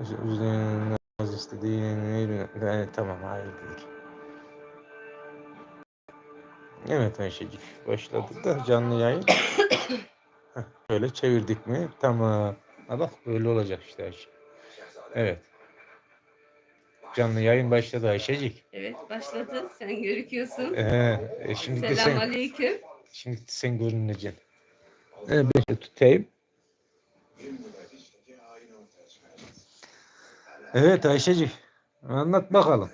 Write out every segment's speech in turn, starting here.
Üzerine az istediğin evet, tamam hayırdır. Evet Ayşecik başladık da canlı yayın. Böyle çevirdik mi? Tamam. Ha bak böyle olacak işte Ayşe. Evet. Canlı yayın başladı Ayşecik. Evet başladı. Sen görüküyorsun. Ee, e, şimdi de Selam sen, aleyküm. şimdi de sen görüneceksin. Evet, ben de tutayım. Evet Ayşecik. Anlat bakalım.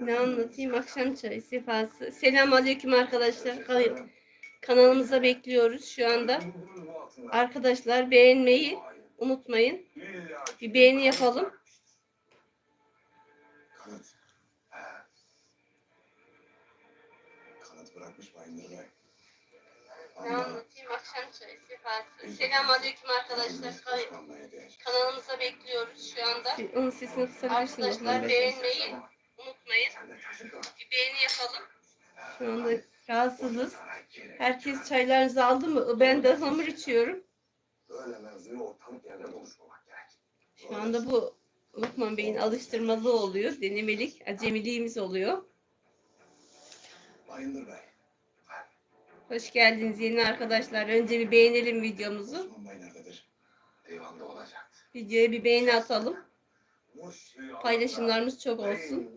Ne anlatayım? Akşam çayı sefası. Selam aleyküm arkadaşlar. Kan- Kanalımıza bekliyoruz şu anda. Arkadaşlar beğenmeyi unutmayın. Bir beğeni yapalım. Kanıt bırakmış. Ne anlatayım? Akşam çayı sefası. Selam aleyküm arkadaşlar. Kanalımıza bekliyoruz şu anda. Onun sesini kısabilirsiniz. Arkadaşlar beğenmeyi unutmayın. Bir beğeni yapalım. Şu anda rahatsızız. Herkes çaylarınızı aldı mı? Ben de hamur içiyorum. Şu anda bu Lokman Bey'in alıştırmalığı oluyor. Denemelik, acemiliğimiz oluyor. Bayındır Bey. Hoş geldiniz yeni arkadaşlar. Önce bir beğenelim videomuzu. Eyvanda olacaktı. Videoya bir beğeni atalım. Muslü'yü Paylaşımlarınız çok olsun.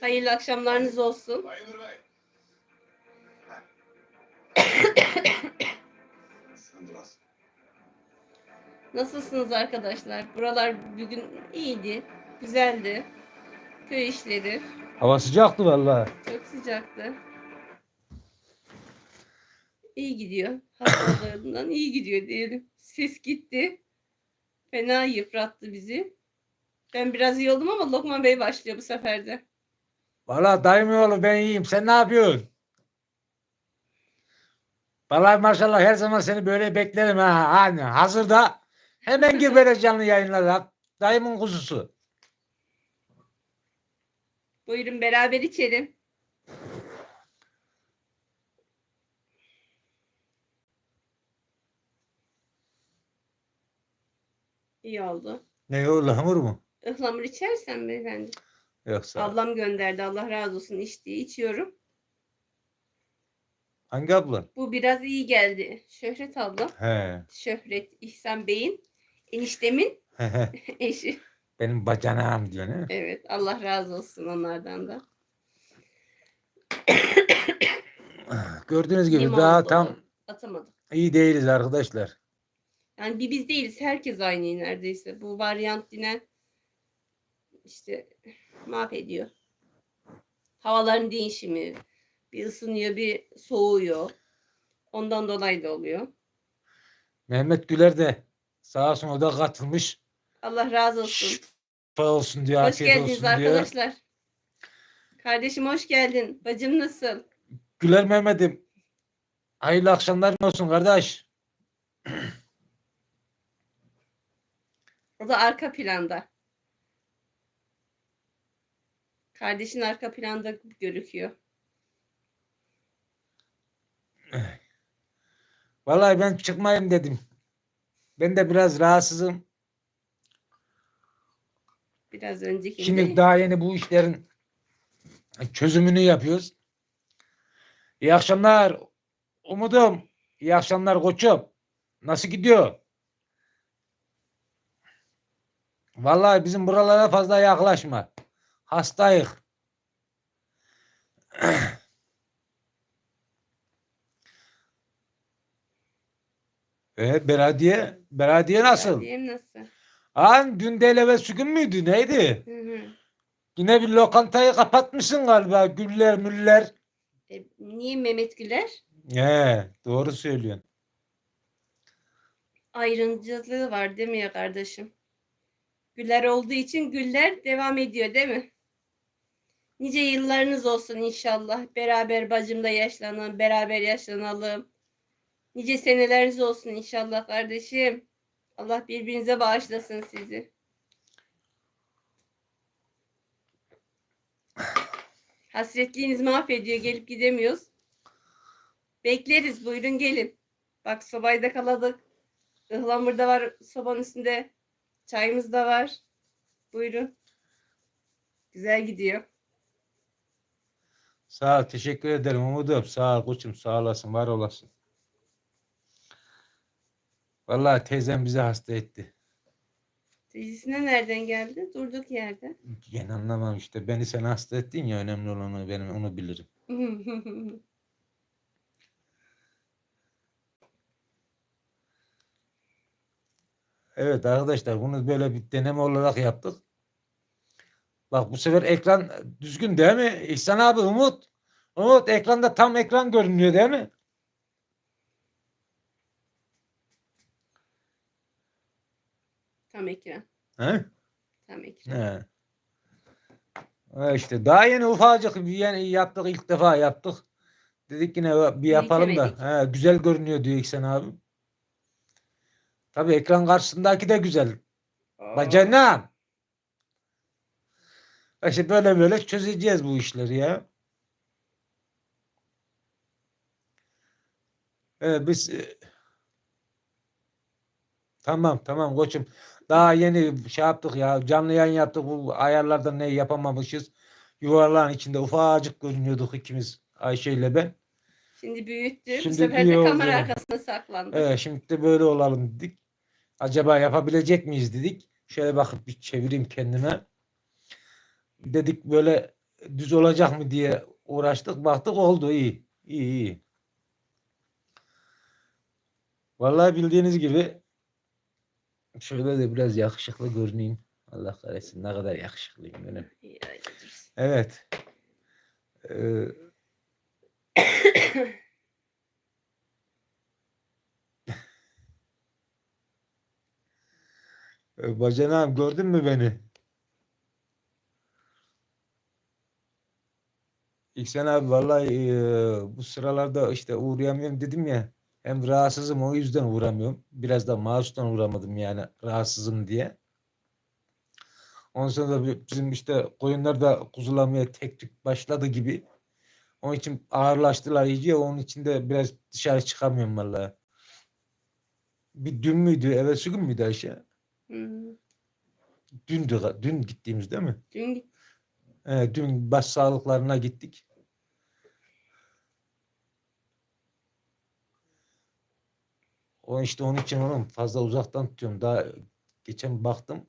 Hayırlı akşamlarınız olsun. Nasılsınız arkadaşlar? Buralar bugün iyiydi. Güzeldi. Köy işleri. Hava sıcaktı vallahi. Çok sıcaktı. İyi gidiyor. Hastalığından iyi gidiyor diyelim. Ses gitti. Fena yıprattı bizi. Ben biraz iyi oldum ama Lokman Bey başlıyor bu sefer de. Valla dayım oğlu ben iyiyim. Sen ne yapıyorsun? Vallahi maşallah her zaman seni böyle beklerim ha. Hani hazırda hemen gir böyle canlı yayınlara. Dayımın kuzusu. Buyurun beraber içelim. İyi oldu. Ne oldu hamur mu? Ihlamur içersen beyefendi. Yoksa. Ablam gönderdi. Allah razı olsun içtiği. içiyorum. Hangi ablan? Bu biraz iyi geldi. Şöhret ablam. He. Şöhret İhsan Bey'in eniştemin eşi. Benim bacanağım diyor ne? Evet Allah razı olsun onlardan da. Gördüğünüz gibi Limon daha tam atamadım. iyi değiliz arkadaşlar. Yani bir biz değiliz. Herkes aynı neredeyse. Bu varyant dinen işte mahvediyor. Havaların değişimi. Bir ısınıyor bir soğuyor. Ondan dolayı da oluyor. Mehmet Güler de sağ olsun o da katılmış. Allah razı olsun. Şifa olsun diye, Hoş geldiniz olsun arkadaşlar. Kardeşim hoş geldin. Bacım nasıl? Güler Mehmet'im. Hayırlı akşamlar olsun kardeş. O da arka planda. Kardeşin arka planda gözüküyor. Vallahi ben çıkmayayım dedim. Ben de biraz rahatsızım. Biraz önceki Şimdi daha yeni bu işlerin çözümünü yapıyoruz. İyi akşamlar Umudum. İyi akşamlar koçum. Nasıl gidiyor? Vallahi bizim buralara fazla yaklaşma. Hastayız. Evet Beradiye. Beradiye nasıl? Diyeyim nasıl? Han dün de eleve sükun müydü? Neydi? Hı hı. Yine bir lokantayı kapatmışsın galiba. Güller müller. E, niye Mehmet Güler? He, doğru söylüyorsun. Ayrımcılığı var değil mi ya kardeşim? Güller olduğu için güller devam ediyor değil mi? Nice yıllarınız olsun inşallah. Beraber bacımda yaşlanalım, beraber yaşlanalım. Nice seneleriniz olsun inşallah kardeşim. Allah birbirinize bağışlasın sizi. Hasretliğiniz mahvediyor. Gelip gidemiyoruz. Bekleriz. Buyurun gelin. Bak sobayı da kaladık. Ihlamur da var sobanın üstünde. Çayımız da var. Buyurun. Güzel gidiyor. Sağ ol, teşekkür ederim Umudum. Sağ ol koçum, sağ olasın, var olasın. Vallahi teyzem bizi hasta etti. Teyzesine nereden geldi? Durduk yerde. Gene anlamam işte. Beni sen hasta ettin ya önemli olanı benim onu bilirim. Evet arkadaşlar bunu böyle bir deneme olarak yaptık. Bak bu sefer ekran düzgün değil mi? İhsan abi Umut. Umut ekranda tam ekran görünüyor değil mi? Tam ekran. He? Tam ekran. He. Ha işte daha yeni ufacık bir yeni yaptık ilk defa yaptık. Dedik yine bir yapalım da. He, güzel görünüyor diyor İhsan abi. Tabii ekran karşısındaki de güzel. Bacanam. İşte böyle böyle çözeceğiz bu işleri ya. Evet biz e, tamam tamam koçum. Daha yeni şey yaptık ya. Canlı yayın yaptık. Bu ayarlarda ne yapamamışız. Yuvarlağın içinde ufacık görünüyorduk ikimiz Ayşe ile ben. Şimdi büyüttü. Bu Şimdi sefer iyi de kamera arkasına saklandı. Evet şimdi de böyle olalım dedik. Acaba yapabilecek miyiz dedik. Şöyle bakıp bir çevireyim kendime. Dedik böyle düz olacak mı diye uğraştık. Baktık oldu iyi. İyi iyi. Vallahi bildiğiniz gibi şöyle de biraz yakışıklı görüneyim. Allah kahretsin ne kadar yakışıklıyım benim. Evet. Ee, Bacanağım gördün mü beni? İhsan abi vallahi e, bu sıralarda işte uğrayamıyorum dedim ya. Hem rahatsızım o yüzden uğramıyorum. Biraz da mağustan uğramadım yani rahatsızım diye. Ondan sonra da bi- bizim işte koyunlar da kuzulamaya tek tük başladı gibi. Onun için ağırlaştılar iyice. Onun için de biraz dışarı çıkamıyorum vallahi. Bir dün müydü? Evet gün müydü Ayşe? Hmm. Dündü, ga- dün gittiğimiz değil mi? Dün git- Evet, dün baş sağlıklarına gittik. O işte onun için onun fazla uzaktan tutuyorum. Daha geçen baktım.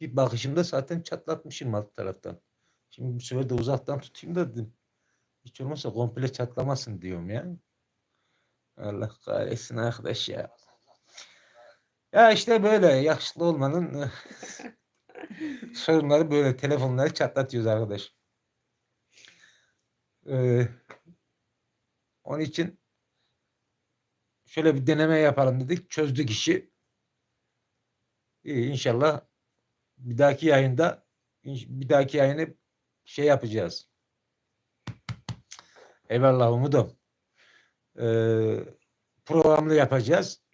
Bir bakışımda zaten çatlatmışım alt taraftan. Şimdi bu sefer de uzaktan tutayım da dedim. Hiç olmazsa komple çatlamasın diyorum ya. Allah kahretsin arkadaş ya. Ya işte böyle yakışıklı olmanın sorunları böyle telefonları çatlatıyoruz arkadaş. Ee, onun için şöyle bir deneme yapalım dedik. Çözdük işi. İyi, inşallah bir dahaki yayında bir dahaki yayını şey yapacağız. Eyvallah Umudum. Ee, programlı yapacağız.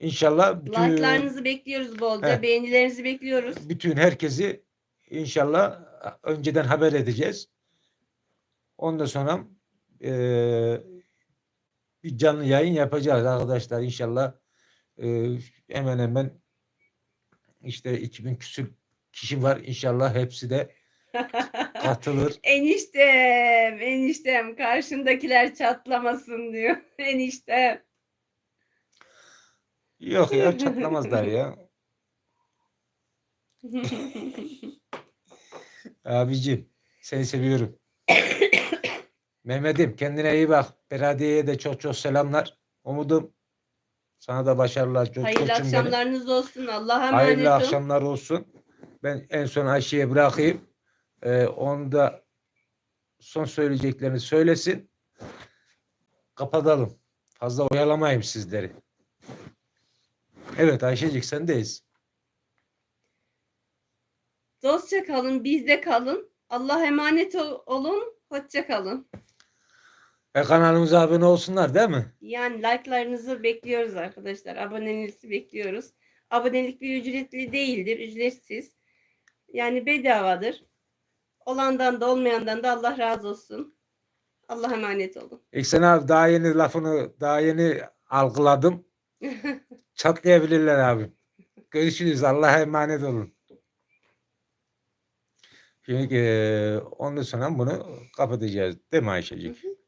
İnşallah bütün- Like'larınızı bekliyoruz bolca. Heh. Beğenilerinizi bekliyoruz. bütün herkesi inşallah önceden haber edeceğiz. Ondan sonra eee, bir canlı yayın yapacağız arkadaşlar inşallah. Eee, hemen hemen işte 2000 küsür kişi var inşallah hepsi de katılır. eniştem, eniştem karşındakiler çatlamasın diyor. Eniştem. Yok ya çatlamazlar ya. Abicim seni seviyorum. Mehmet'im kendine iyi bak. Beradiyeye de çok çok selamlar. Umudum sana da başarılar. Çok, Hayırlı koçum benim. akşamlarınız olsun. Allah'a emanet Hayırlı olun. akşamlar olsun. Ben en son Ayşe'ye bırakayım. Ee, onu da son söyleyeceklerini söylesin. Kapatalım. Fazla oyalamayayım sizleri. Evet Ayşecik sendeyiz. Dostça kalın, bizde kalın. Allah'a emanet ol- olun. Hoşça kalın. Ve kanalımıza abone olsunlar değil mi? Yani like'larınızı bekliyoruz arkadaşlar. Abonenizi bekliyoruz. Abonelik bir ücretli değildir, ücretsiz. Yani bedavadır. Olandan da olmayandan da Allah razı olsun. Allah'a emanet olun. İhsan abi daha yeni lafını daha yeni algıladım. Çatlayabilirler abi. Görüşürüz. Allah'a emanet olun. Şimdi eee, ondan sonra bunu kapatacağız. Değil mi Ayşecik? Hı hı.